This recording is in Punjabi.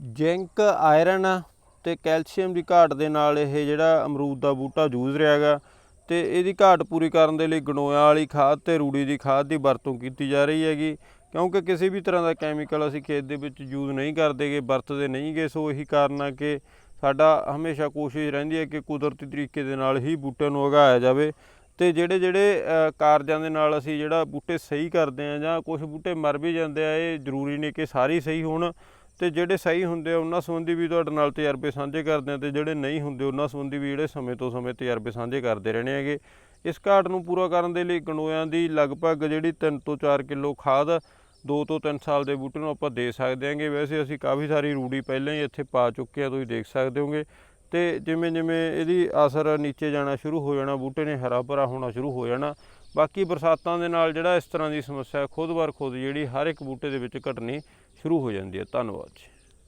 ਜ਼ਿੰਕ, ਆਇਰਨ ਤੇ ਕੈਲਸ਼ੀਅਮ ਦੀ ਘਾਟ ਦੇ ਨਾਲ ਇਹ ਜਿਹੜਾ ਅਮਰੂਦ ਦਾ ਬੂਟਾ ਜੂਝ ਰਿਹਾ ਹੈਗਾ ਤੇ ਇਹਦੀ ਘਾਟ ਪੂਰੀ ਕਰਨ ਦੇ ਲਈ ਗੰਡੋਇਆਂ ਵਾਲੀ ਖਾਦ ਤੇ ਰੂੜੀ ਦੀ ਖਾਦ ਦੀ ਵਰਤੋਂ ਕੀਤੀ ਜਾ ਰਹੀ ਹੈਗੀ। ਕਿਉਂਕਿ ਕਿਸੇ ਵੀ ਤਰ੍ਹਾਂ ਦਾ ਕੈਮੀਕਲ ਅਸੀਂ ਖੇਤ ਦੇ ਵਿੱਚ ਯੂਜ਼ ਨਹੀਂ ਕਰਦੇਗੇ ਵਰਤਦੇ ਨਹੀਂਗੇ ਸੋ ਇਹੀ ਕਾਰਨ ਆ ਕਿ ਸਾਡਾ ਹਮੇਸ਼ਾ ਕੋਸ਼ਿਸ਼ ਰਹਿੰਦੀ ਹੈ ਕਿ ਕੁਦਰਤੀ ਤਰੀਕੇ ਦੇ ਨਾਲ ਹੀ ਬੂਟਿਆਂ ਨੂੰ ਉਗਾਇਆ ਜਾਵੇ ਤੇ ਜਿਹੜੇ ਜਿਹੜੇ ਕਾਰਜਾਂ ਦੇ ਨਾਲ ਅਸੀਂ ਜਿਹੜਾ ਬੂਟੇ ਸਹੀ ਕਰਦੇ ਆ ਜਾਂ ਕੁਝ ਬੂਟੇ ਮਰ ਵੀ ਜਾਂਦੇ ਆ, ਇਹ ਜ਼ਰੂਰੀ ਨਹੀਂ ਕਿ ਸਾਰੇ ਸਹੀ ਹੋਣ। ਤੇ ਜਿਹੜੇ ਸਹੀ ਹੁੰਦੇ ਆ, ਉਹਨਾਂ ਸੰਬੰਧੀ ਵੀ ਤੁਹਾਡੇ ਨਾਲ ਤਜਰਬੇ ਸਾਂਝੇ ਕਰਦੇ ਆ ਤੇ ਜਿਹੜੇ ਨਹੀਂ ਹੁੰਦੇ, ਉਹਨਾਂ ਸੰਬੰਧੀ ਵੀ ਜਿਹੜੇ ਸਮੇਂ ਤੋਂ ਸਮੇਂ ਤਜਰਬੇ ਸਾਂਝੇ ਕਰਦੇ ਰਹਿਣੇ ਹੈਗੇ। ਇਸ ਘਾਟ ਨੂੰ ਪੂਰਾ ਕਰਨ ਦੇ ਲਈ ਗੰਡੋਇਆਂ ਦੀ ਲਗਭਗ ਜਿਹੜੀ 3 ਤੋਂ 4 ਕਿਲੋ ਖਾਦ 2 ਤੋਂ 3 ਸਾਲ ਦੇ ਬੂਟੇ ਨੂੰ ਆਪਾਂ ਦੇ ਸਕਦੇ ਹਾਂਗੇ। ਵੈਸੇ ਅਸੀਂ ਕਾਫੀ ਸਾਰੀ ਰੂੜੀ ਪਹਿਲਾਂ ਹੀ ਇੱਥੇ ਪਾ ਚੁੱਕੇ ਆ, ਤੁਸੀਂ ਦੇਖ ਸਕਦੇ ਹੋਗੇ। ਤੇ ਜਿਵੇਂ ਜਿਵੇਂ ਇਹਦੀ ਅਸਰ ਨੀਚੇ ਜਾਣਾ ਸ਼ੁਰੂ ਹੋ ਜਾਣਾ, ਬੂਟੇ ਨੇ ਹਰਾ ਭਰਾ ਹੋਣਾ ਸ਼ੁਰੂ ਹੋ ਜਾਣਾ, ਬਾਕੀ ਬਰਸਾਤਾਂ ਦੇ ਨਾਲ ਜਿਹੜਾ ਇਸ ਤਰ੍ਹਾਂ ਦੀ ਸਮੱਸਿਆ ਖੁਦ ਬਰ ਖੁਦ ਜਿਹੜੀ ਹਰ ਇੱਕ ਬੂਟੇ ਦੇ ਵਿੱਚ ਘਟਣੀ ਸ਼ੁਰੂ ਹੋ ਜਾਂਦੀ ਹੈ। ਧੰਨਵਾਦ ਜੀ।